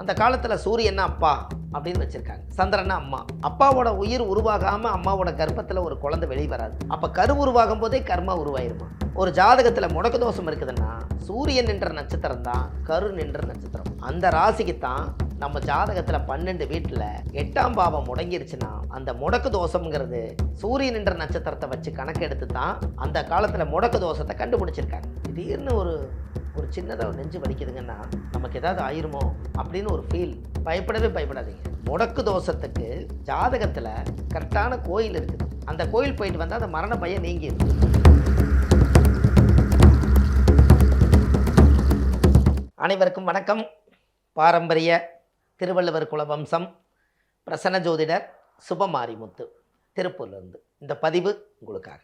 அந்த காலத்தில் சூரியன்னா அப்பா அப்படின்னு வச்சுருக்காங்க. சந்திரன்னா அம்மா. அப்பாவோட உயிர் உருவாகாமல் அம்மாவோட கர்ப்பத்தில் ஒரு குழந்தை வெளியே வராது. அப்போ கரு உருவாகும் போதே கர்மா உருவாயிருமா? ஒரு ஜாதகத்தில் முடக்கு தோஷம் இருக்குதுன்னா சூரியன் நின்ற நட்சத்திரம் தான் கரு நின்ற நட்சத்திரம். அந்த ராசிக்கு தான் நம்ம ஜாதகத்தில் பன்னெண்டு வீட்டில் எட்டாம் பாவம் முடங்கிருச்சுன்னா அந்த முடக்கு தோஷம்ங்கிறது சூரியன் என்ற நட்சத்திரத்தை வச்சு கணக்கெடுத்து தான் அந்த காலத்தில் முடக்கு தோஷத்தை கண்டுபிடிச்சிருக்காங்க. திடீர்னு ஒரு ஒரு சின்னதாக நெஞ்சு வலிக்குதுங்கன்னா நமக்கு ஏதாவது ஆயிருமோ அப்படின்னு ஒரு ஃபீல் பயப்படவே பயப்படாதீங்க. முடக்கு தோஷத்துக்கு ஜாதகத்தில் கரெக்டான கோயில் இருக்குது. அந்த கோயில் போயிட்டு வந்தால் அந்த மரண பையன் நீங்கிடும் அனைவருக்கும் வணக்கம். பாரம்பரிய திருவள்ளுவர் குலவம்சம். பிரசன்ன ஜோதிடர் சுபமாரிமுத்து திருப்பூர்லேருந்து இந்த பதிவு உங்களுக்காக.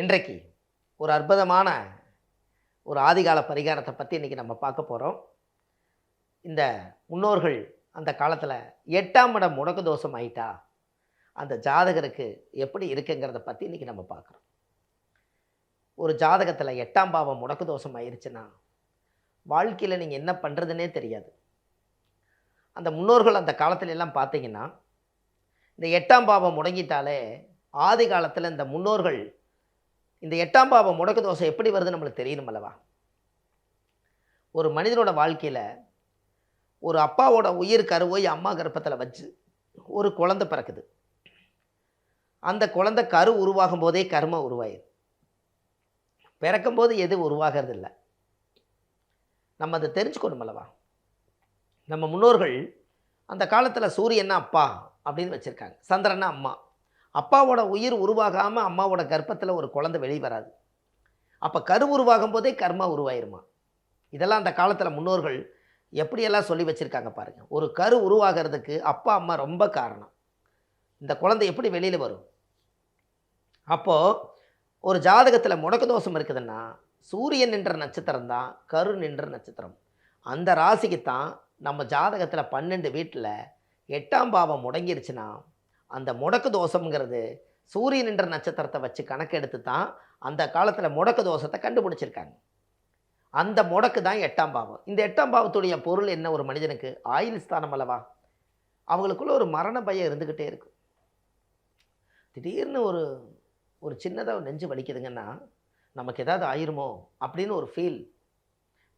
இன்றைக்கு ஒரு அற்புதமான ஒரு ஆதிகால பரிகாரத்தை பற்றி இன்றைக்கி நம்ம பார்க்க போகிறோம் இந்த முன்னோர்கள் அந்த காலத்தில் எட்டாம் இடம் முடக்கு தோஷம் ஆயிட்டா? அந்த ஜாதகருக்கு எப்படி இருக்குங்கிறத பற்றி இன்றைக்கி நம்ம பார்க்குறோம். ஒரு ஜாதகத்தில் எட்டாம் பாவம் முடக்கு தோஷம் ஆயிருச்சுன்னா வாழ்க்கையில் நீங்கள் என்ன பண்ணுறதுனே தெரியாது. அந்த முன்னோர்கள் அந்த காலத்துல எல்லாம் பார்த்தீங்கன்னா இந்த எட்டாம் பாவம் முடங்கிட்டாலே ஆதி காலத்தில் இந்த முன்னோர்கள் இந்த எட்டாம் பாவம் முடக்கு தோசை எப்படி வருதுன்னு நம்மளுக்கு தெரியணும் அல்லவா? ஒரு மனிதனோட வாழ்க்கையில் ஒரு அப்பாவோட உயிர் கருவோய் அம்மா கர்ப்பத்தில் வச்சு ஒரு குழந்தை பிறக்குது. அந்த குழந்தை கரு உருவாகும் போதே கர்ம உருவாயிரு. பிறக்கும்போது எது உருவாகிறது இல்லை. நம்ம அதை தெரிஞ்சுக்கணும் அல்லவா? நம்ம முன்னோர்கள் அந்த காலத்தில் சூரியன்னா அப்பா அப்படின்னு வச்சுருக்காங்க. சந்திரன்னா அம்மா. அப்பாவோட உயிர் உருவாகாமல் அம்மாவோட கர்ப்பத்தில் ஒரு குழந்தை வெளிவராது அப்போ கரு உருவாகும் போதே கர்மா உருவாயிருமா? இதெல்லாம் அந்த காலத்தில் முன்னோர்கள் எப்படியெல்லாம் சொல்லி வச்சுருக்காங்க பாருங்கள் ஒரு கரு உருவாகிறதுக்கு அப்பா அம்மா ரொம்ப காரணம். இந்த குழந்தை எப்படி வெளியில் வரும்? அப்போது ஒரு ஜாதகத்தில் முடக்கு தோஷம் இருக்குதுன்னா சூரியன் நின்ற நட்சத்திரம் தான் கரு நின்ற நட்சத்திரம். அந்த ராசிக்கு தான் நம்ம ஜாதகத்தில் பன்னெண்டு வீட்டில் எட்டாம் பாவம் முடங்கிருச்சுன்னா அந்த முடக்கு தோஷங்கிறது சூரியன் என்ற நட்சத்திரத்தை வச்சு கணக்கெடுத்து தான் அந்த காலத்தில் முடக்கு தோஷத்தை கண்டுபிடிச்சிருக்காங்க. அந்த முடக்கு தான் எட்டாம் பாவம். இந்த எட்டாம் பாவத்துடைய பொருள் என்ன ஒரு மனிதனுக்கு? ஆயுள் ஸ்தானம் அல்லவா? அவங்களுக்குள்ள ஒரு மரண பயம் இருந்துக்கிட்டே இருக்கும் திடீர்னு ஒரு ஒரு சின்னதாக நெஞ்சு வலிக்குதுங்கன்னா நமக்கு ஏதாவது ஆயிருமோ அப்படின்னு ஒரு ஃபீல்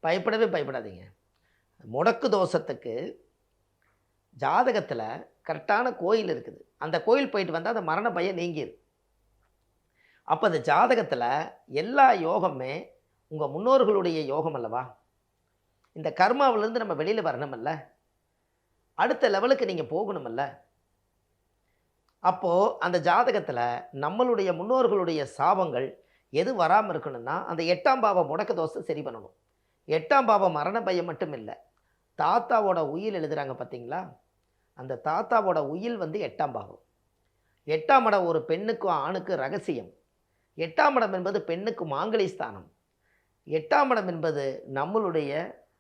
பயப்படவே பயப்படாதீங்க. முடக்கு தோஷத்துக்கு ஜாதகத்தில் கரெக்டான கோயில் இருக்குது. அந்த கோயில் போயிட்டு வந்தால் அந்த மரண பயம் நீங்கிடு அப்போ அந்த ஜாதகத்தில் எல்லா யோகமே உங்கள் முன்னோர்களுடைய யோகம் அல்லவா? இந்த கர்மாவிலேருந்து நம்ம வெளியில் வரணுமல்ல. அடுத்த லெவலுக்கு நீங்கள் போகணுமல்ல. அப்போது அந்த ஜாதகத்தில் நம்மளுடைய முன்னோர்களுடைய சாபங்கள் எது வராமல் இருக்கணும்னா அந்த எட்டாம் பாவம் முடக்க தோசை சரி பண்ணணும். எட்டாம் பாவம் மரண பயம் மட்டும் இல்லை தாத்தாவோட உயிர் எழுதுகிறாங்க பார்த்தீங்களா அந்த தாத்தாவோட உயில் வந்து எட்டாம் பாகம். எட்டாம் இடம் ஒரு பெண்ணுக்கும் ஆணுக்கு ரகசியம். எட்டாம் இடம் என்பது பெண்ணுக்கு மாங்கலி ஸ்தானம். எட்டாம் இடம் என்பது நம்மளுடைய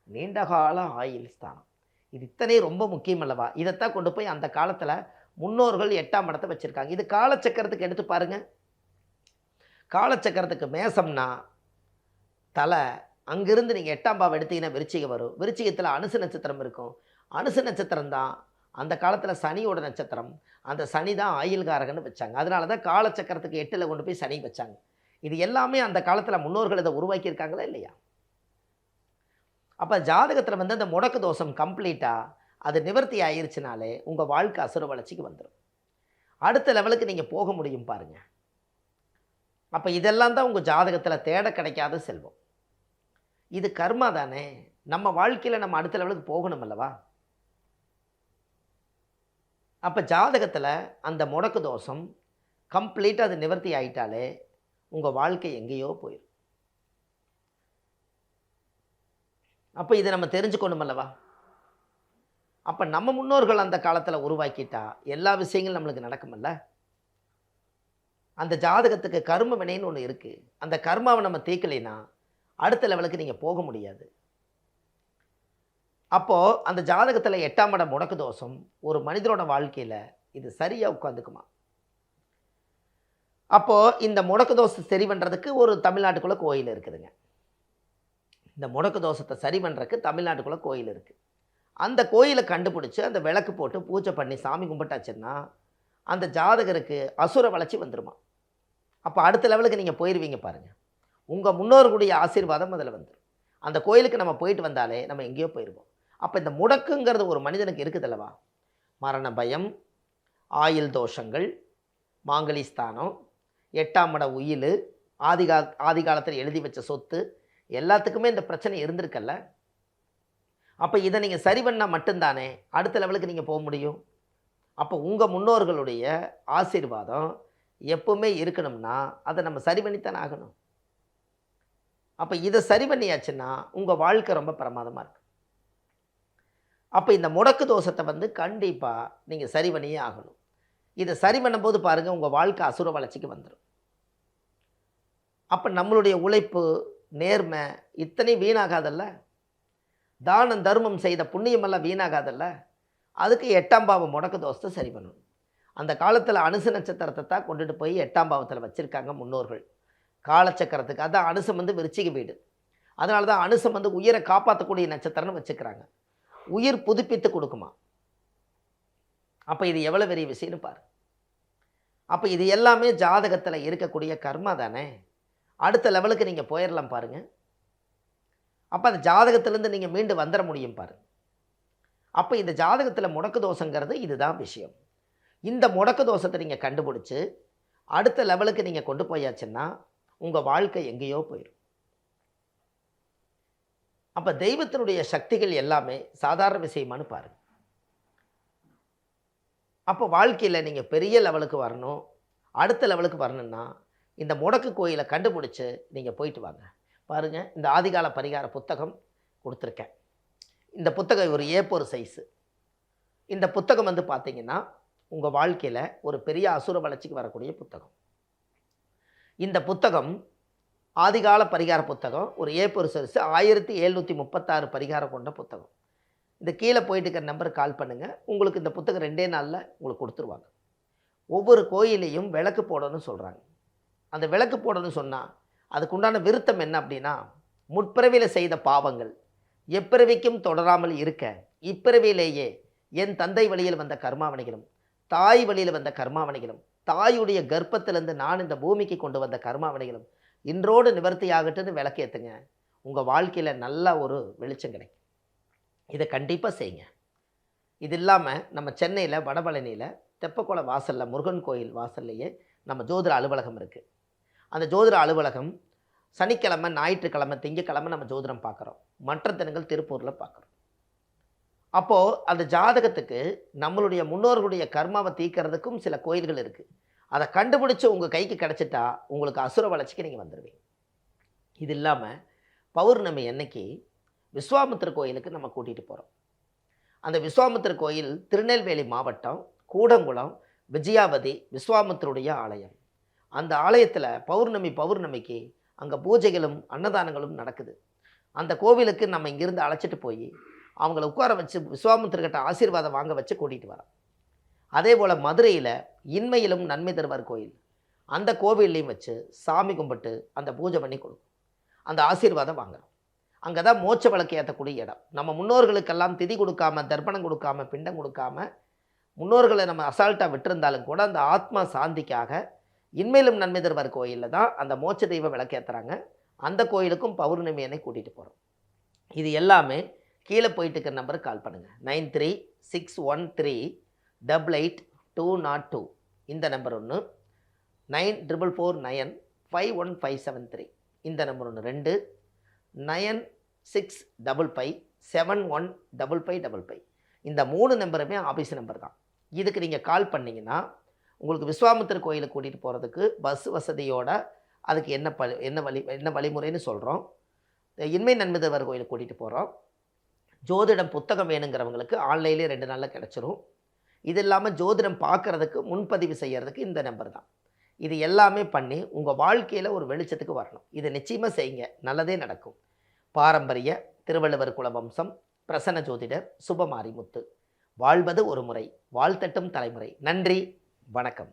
நீண்டகால ஆயுள் ஸ்தானம். இது இத்தனை ரொம்ப முக்கியம் அல்லவா? இதைத்தான் கொண்டு போய் அந்த காலத்தில் முன்னோர்கள் எட்டாம் இடத்தை வச்சுருக்காங்க. இது காலச்சக்கரத்துக்கு எடுத்து பாருங்கள் காலச்சக்கரத்துக்கு மேசம்னா தலை. அங்கிருந்து நீங்கள் எட்டாம் பாவம் எடுத்தீங்கன்னா விருச்சிகம் வரும். விருச்சிகத்தில் அனுசு நட்சத்திரம் இருக்கும். அனுசு நட்சத்திரம் தான் அந்த காலத்தில் சனியோட நட்சத்திரம் அந்த சனி தான் ஆயில்காரகன்னு வச்சாங்க. அதனால தான் காலச்சக்கரத்துக்கு எட்டில் கொண்டு போய் சனி வச்சாங்க. இது எல்லாமே அந்த காலத்தில் முன்னோர்கள் இதை உருவாக்கியிருக்காங்களா இல்லையா? அப்போ ஜாதகத்தில் வந்து அந்த முடக்கு தோஷம் கம்ப்ளீட்டாக அது நிவர்த்தி ஆயிருச்சுனாலே உங்கள் வாழ்க்கை அசுர வளர்ச்சிக்கு வந்துடும் அடுத்த லெவலுக்கு நீங்கள் போக முடியும் பாருங்கள் அப்போ இதெல்லாம் தான் உங்கள் ஜாதகத்தில் தேட கிடைக்காத செல்வம். இது கர்மா தானே. நம்ம வாழ்க்கையில் நம்ம அடுத்த லெவலுக்கு போகணும் அல்லவா? அப்போ ஜாதகத்தில் அந்த முடக்கு தோஷம் கம்ப்ளீட்டாக அது நிவர்த்தி ஆயிட்டாலே உங்கள் வாழ்க்கை எங்கேயோ போயிடும் அப்போ இதை நம்ம தெரிஞ்சுக்கணும் அல்லவா? அப்போ நம்ம முன்னோர்கள் அந்த காலத்தில் உருவாக்கிட்டா எல்லா விஷயங்களும் நம்மளுக்கு நடக்குமல்ல? அந்த ஜாதகத்துக்கு கர்ம வினைன்னு ஒன்று இருக்குது அந்த கர்மாவை நம்ம தீர்க்கலைன்னா அடுத்த லெவலுக்கு நீங்கள் போக முடியாது. அப்போது அந்த ஜாதகத்தில் எட்டாம் இடம் முடக்கு தோஷம். ஒரு மனிதனோட வாழ்க்கையில் இது சரியாக உட்காந்துக்குமா அப்போது இந்த முடக்கு தோஷத்தை சரி பண்ணுறதுக்கு ஒரு தமிழ்நாட்டுக்குள்ளே கோயில் இருக்குதுங்க. இந்த முடக்கு தோஷத்தை சரி பண்ணுறதுக்கு தமிழ்நாட்டுக்குள்ளே கோயில் இருக்குது அந்த கோயிலை கண்டுபிடிச்சி அந்த விளக்கு போட்டு பூஜை பண்ணி சாமி கும்பிட்டாச்சுன்னா அந்த ஜாதகருக்கு அசுர வளர்ச்சி வந்துடுமா அப்போ அடுத்த லெவலுக்கு நீங்கள் போயிடுவீங்க பாருங்கள் உங்கள் முன்னோர்களுடைய ஆசீர்வாதம் அதில் வந்துடும் அந்த கோயிலுக்கு நம்ம போயிட்டு வந்தாலே நம்ம எங்கேயோ போயிடுவோம் அப்போ இந்த முடக்குங்கிறது ஒரு மனிதனுக்கு இருக்குதல்லவா மரண பயம் ஆயுள் தோஷங்கள் மாங்கலிஸ்தானம் எட்டாம் மட உயில் ஆதிகா ஆதி காலத்தில் எழுதி வச்ச சொத்து எல்லாத்துக்குமே இந்த பிரச்சனை இருந்திருக்கல்ல? அப்போ இதை நீங்கள் சரி பண்ணால் மட்டும்தானே? அடுத்த லெவலுக்கு நீங்கள் போக முடியும். அப்போ உங்கள் முன்னோர்களுடைய ஆசீர்வாதம் எப்பவுமே இருக்கணும்னா அதை நம்ம சரி பண்ணித்தானே ஆகணும். அப்போ இதை சரி பண்ணியாச்சுன்னா உங்கள் வாழ்க்கை ரொம்ப பிரமாதமாக இருக்கும். அப்போ இந்த முடக்கு தோஷத்தை வந்து கண்டிப்பாக நீங்கள் சரி பண்ணியே ஆகணும். இதை சரி பண்ணும்போது பாருங்கள் உங்கள் வாழ்க்கை அசுர வளர்ச்சிக்கு வந்துடும் அப்போ நம்மளுடைய உழைப்பு நேர்மை இத்தனை வீணாகாதல்ல? தானம் தர்மம் செய்த புண்ணியமெல்லாம் வீணாகாதல்ல? அதுக்கு எட்டாம் பாவம் முடக்கு தோஷத்தை சரி பண்ணணும். அந்த காலத்தில் அனுச நட்சத்திரத்தை தான் கொண்டுட்டு போய் எட்டாம் பாவத்தில் வச்சுருக்காங்க முன்னோர்கள். காலச்சக்கரத்துக்கு அதான் அனுசம் வந்து விருச்சிக வீடு. அதனால தான் அனுசம் வந்து உயிரை காப்பாற்றக்கூடிய நட்சத்திரம்னு வச்சுக்கிறாங்க. உயிர் புதுப்பித்து கொடுக்குமா? அப்போ இது எவ்வளோ பெரிய விஷயம்னு பாரு. அப்போ இது எல்லாமே ஜாதகத்தில் இருக்கக்கூடிய கர்மா தானே. அடுத்த லெவலுக்கு நீங்கள் போயிடலாம் பாருங்கள் அப்போ அந்த ஜாதகத்திலேருந்து நீங்கள் மீண்டு வந்துட முடியும் பாருங்கள் அப்போ இந்த ஜாதகத்தில் முடக்கு தோஷங்கிறது இதுதான் விஷயம். இந்த முடக்கு தோஷத்தை நீங்கள் கண்டுபிடிச்சி அடுத்த லெவலுக்கு நீங்கள் கொண்டு போயாச்சுன்னா உங்கள் வாழ்க்கை எங்கேயோ போயிடும் அப்போ தெய்வத்தினுடைய சக்திகள் எல்லாமே சாதாரண விஷயமானு பாருங்க. அப்போ வாழ்க்கையில் நீங்கள் பெரிய லெவலுக்கு வரணும் அடுத்த லெவலுக்கு வரணும்னா இந்த முடக்கு கோயிலை கண்டுபிடிச்சி நீங்கள் போயிட்டு வாங்க. பாருங்கள் இந்த ஆதிகால பரிகார புத்தகம் கொடுத்துருக்கேன். இந்த புத்தகம் ஒரு ஏப்போர் சைஸு இந்த புத்தகம் வந்து பார்த்தீங்கன்னா உங்கள் வாழ்க்கையில் ஒரு பெரிய அசுர வளர்ச்சிக்கு வரக்கூடிய புத்தகம். இந்த புத்தகம் ஆதிகால பரிகார புத்தகம் ஒரு ஏ சைஸ் ஆயிரத்தி எழுநூற்றி முப்பத்தாறு பரிகாரம் கொண்ட புத்தகம். இந்த கீழே போயிட்டு இருக்கிற நம்பருக்கு கால் பண்ணுங்கள் உங்களுக்கு இந்த புத்தகம் ரெண்டே நாளில் உங்களுக்கு கொடுத்துருவாங்க. ஒவ்வொரு கோயிலையும் விளக்கு போடணும்னு சொல்கிறாங்க அந்த விளக்கு போடணும்னு சொன்னால் அதுக்குண்டான விருத்தம் என்ன அப்படின்னா முற்பிறவியில் செய்த பாவங்கள் எப்பிறவிக்கும் தொடராமல் இருக்க இப்பிறவியிலேயே என் தந்தை வழியில் வந்த கர்மாவணிகளும் தாய் வழியில் வந்த கர்மாவணிகளும் தாயுடைய கர்ப்பத்திலிருந்து நான் இந்த பூமிக்கு கொண்டு வந்த கர்மாவணிகளும் இன்றோடு நிவர்த்தி ஆகட்டுன்னு விளக்கேற்றுங்க உங்கள் வாழ்க்கையில் நல்ல ஒரு வெளிச்சம் கிடைக்கும். இதை கண்டிப்பாக செய்யுங்க. இது இல்லாமல் நம்ம சென்னையில் வடபழனியில் தெப்பக்குளம் வாசலில் முருகன் கோயில் வாசல்லையே நம்ம ஜோதிட அலுவலகம் இருக்குது அந்த ஜோதிட அலுவலகம் சனிக்கிழமை ஞாயிற்றுக்கிழமை திங்கக்கிழமை நம்ம ஜோதிடம் பார்க்குறோம். மற்ற தினங்கள் திருப்பூரில் பார்க்குறோம். அப்போது அந்த ஜாதகத்துக்கு நம்மளுடைய முன்னோர்களுடைய கர்மாவை தீர்க்கறதுக்கும் சில கோயில்கள் இருக்குது அதை கண்டுபிடிச்சி உங்கள் கைக்கு கிடச்சிட்டா உங்களுக்கு அசுர வளர்ச்சிக்கு நீங்கள் வந்துடுவீங்க இது இல்லாமல் பௌர்ணமி அன்னைக்கு விஸ்வாமித்திர கோயிலுக்கு நம்ம கூட்டிகிட்டு போகிறோம் அந்த விஸ்வாமித்திர கோயில் திருநெல்வேலி மாவட்டம் கூடங்குளம் விஜயாவதி விஸ்வாமித்தருடைய ஆலயம். அந்த ஆலயத்தில் பௌர்ணமி பௌர்ணமிக்கு அங்கே பூஜைகளும் அன்னதானங்களும் நடக்குது. அந்த கோவிலுக்கு நம்ம இங்கிருந்து அழைச்சிட்டு போய் அவங்கள உட்கார வச்சு விஸ்வாமித்திரர்கிட்ட ஆசீர்வாதம் வாங்க வச்சு கூட்டிகிட்டு வரோம். அதே போல் மதுரையில் இன்மையிலும் நன்மை தருவார் கோயில். அந்த கோவில்லையும் வச்சு சாமி கும்பிட்டு அந்த பூஜை பண்ணி கொடுக்கும். அந்த ஆசீர்வாதம் வாங்குறோம் அங்கே தான் மோட்ச விளக்கு ஏற்றக்கூடிய இடம். நம்ம முன்னோர்களுக்கெல்லாம் திதி கொடுக்காம தர்ப்பணம் கொடுக்காம பிண்டம் கொடுக்காம முன்னோர்களை நம்ம அசால்ட்டாக விட்டிருந்தாலும் கூட அந்த ஆத்மா சாந்திக்காக இன்மையிலும் நன்மை தருவார் கோயிலில் தான் அந்த மோட்ச தெய்வ விளக்கேற்றுறாங்க அந்த கோயிலுக்கும் பௌர்ணமி அன்னை கூட்டிகிட்டு போகிறோம் இது எல்லாமே கீழே போயிட்டு இருக்கிற நம்பருக்கு கால் பண்ணுங்கள் nine three six one three double eight two nought two இந்த நம்பர் ஒன்று nine triple four nine five one five seven three இந்த நம்பர் ஒன்று ரெண்டு. Nine six double five seven one double five double five இந்த மூணு நம்பருமே office number தான். இதுக்கு நீங்கள் கால் பண்ணிங்கன்னா உங்களுக்கு விஸ்வாமித்திர கோயிலுக்கு கூட்டிகிட்டு போகிறதுக்கு பஸ் வசதியோட அதுக்கு என்ன ப என்ன வழி என்ன வழிமுறைன்னு சொல்கிறோம் இன்மை நன்மிதவர் கோயிலுக்கு கூட்டிகிட்டு போகிறோம் ஜோதிடம் புத்தகம் வேணுங்கிறவங்களுக்கு ஆன்லைன்லேயே ரெண்டு நாளில் கிடச்சிரும். இது இல்லாமல் ஜோதிடம் பார்க்குறதுக்கு முன்பதிவு செய்கிறதுக்கு இந்த நம்பர் தான். இது எல்லாமே பண்ணி உங்கள் வாழ்க்கையில் ஒரு வெளிச்சத்துக்கு வரணும். இதை நிச்சயமாக செய்யுங்க. நல்லதே நடக்கும். பாரம்பரிய திருவள்ளுவர் குலவம்சம் பிரசன்ன ஜோதிடர் சுபமாரிமுத்து. வாழ்வது ஒரு முறை வாழ்த்தட்டும் தலைமுறை. நன்றி வணக்கம்.